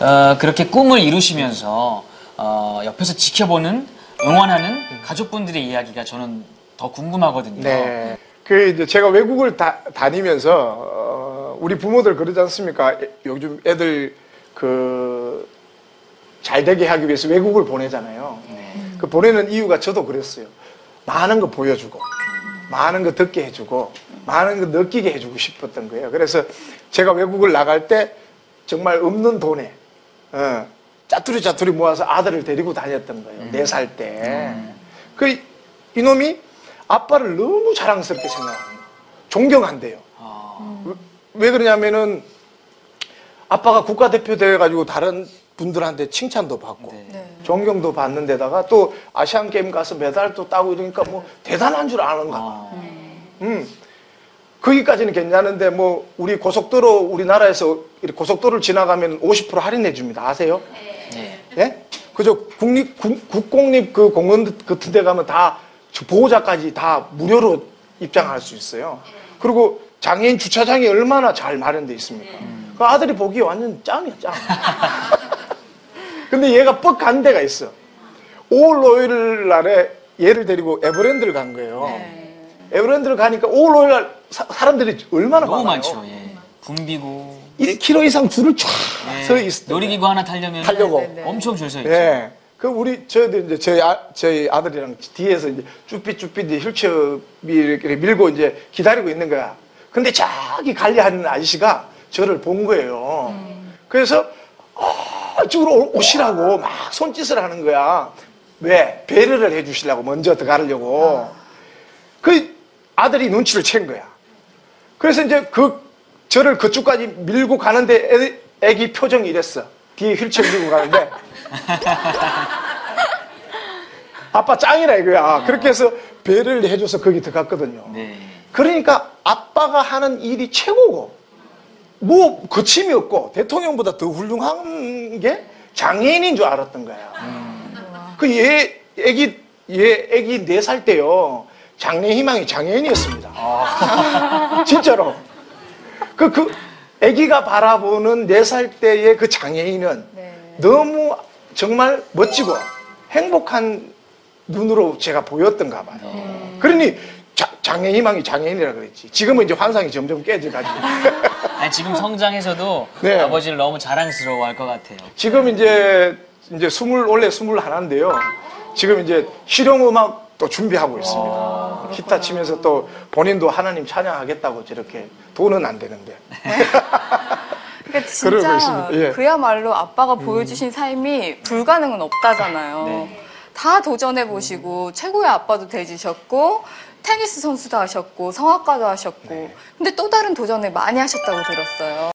어, 그렇게 꿈을 이루시면서 어, 옆에서 지켜보는 응원하는 가족분들의 이야기가 저는 더 궁금하거든요. 네. 그 이제 제가 외국을 다, 다니면서 어, 우리 부모들 그러지 않습니까? 애- 요즘 애들 그 잘 되게 하기 위해서 외국을 보내잖아요. 그 보내는 이유가 저도 그랬어요. 많은 거 보여주고, 많은 거 듣게 해주고, 많은 거 느끼게 해주고 싶었던 거예요. 그래서 제가 외국을 나갈 때 정말 없는 돈에 어, 짜투리 짜투리 모아서 아들을 데리고 다녔던 거예요. 네 살 때. 그 이놈이 아빠를 너무 자랑스럽게 생각하는 거예요. 존경한대요. 아, 왜- 왜 그러냐면은 아빠가 국가대표 돼가지고 다른 분들한테 칭찬도 받고 네. 네. 존경도 받는 데다가 또 아시안 게임 가서 메달도 따고 이러니까 뭐 대단한 줄 아는가 봐. 아, 음. 거기까지는 괜찮은데 뭐 우리 고속도로 우리나라에서 고속도로를 지나가면 50% 할인해 줍니다. 아세요? 네. 예? 그저 국립 국, 국공립 그 공원 같은 데 가면 다 보호자까지 다 무료로 입장할 수 있어요. 그리고 장애인 주차장이 얼마나 잘 마련돼 있습니까? 그 아들이 보기에 완전 짱이야, 짱. 근데 얘가 뻑 간 데가 있어. 5월 5일 날에 얘를 데리고 에버랜드를 간 거예요. 네. 에버랜드를 가니까 5월 5일 날 사, 사람들이 얼마나 너무 많아요. 많죠. 예. 붐비고 1km 이상 줄을 쫙 예. 서 있어. 놀이기구 하나 타려면 타려고. 네, 네, 네. 엄청 줄 서 있죠. 예. 그 우리 저도 이제 저희 아, 저희 아들이랑 뒤에서 이제 쭈삣쭈삣 이제 휠체어 이렇게 밀고 이제 기다리고 있는 거야. 근데 저기 관리하는 아저씨가 저를 본 거예요. 그래서 아, 이쪽으로 오- 오시라고 막 손짓을 하는 거야. 왜? 배려를 해주시려고 먼저 들어가려고. 그 아들이 눈치를 챈 거야. 그래서 이제 그 저를 그쪽까지 밀고 가는데 애, 애기 표정이 이랬어. 뒤에 휠체어 밀고 가는데 아빠 짱이라 이거야. 그렇게 해서 배를 해줘서 거기 들어갔거든요. 네. 그러니까 아빠가 하는 일이 최고고 뭐 거침이 없고 대통령보다 더 훌륭한 게 장애인인 줄 알았던 거야. 그얘 애기 얘 애기 네 살 때요 장래 희망이 장애인이었습니다. 진짜로 그그 애기가 바라보는 네 살 때의 그 장애인은 네. 너무 정말 멋지고 행복한 눈으로 제가 보였던가 봐요. 그러니 자- 장애 희망이 장애인이라 그랬지. 지금은 이제 환상이 점점 깨져가지고. 아니, 지금 성장해서도 네. 아버지를 너무 자랑스러워 할 것 같아요. 지금 이제 이제 스물 원래 스물 하나인데요. 지금 이제 실용 음악도 준비하고 있습니다. 기타 치면서 또 본인도 하나님 찬양하겠다고 저렇게 돈은 안 되는데. 그러니까 진짜. 예. 그야말로 아빠가 보여주신 삶이 불가능은 없다잖아요. 네. 다 도전해 보시고 최고의 아빠도 돼주셨고 테니스 선수도 하셨고 성악가도 하셨고 근데 또 다른 도전을 많이 하셨다고 들었어요.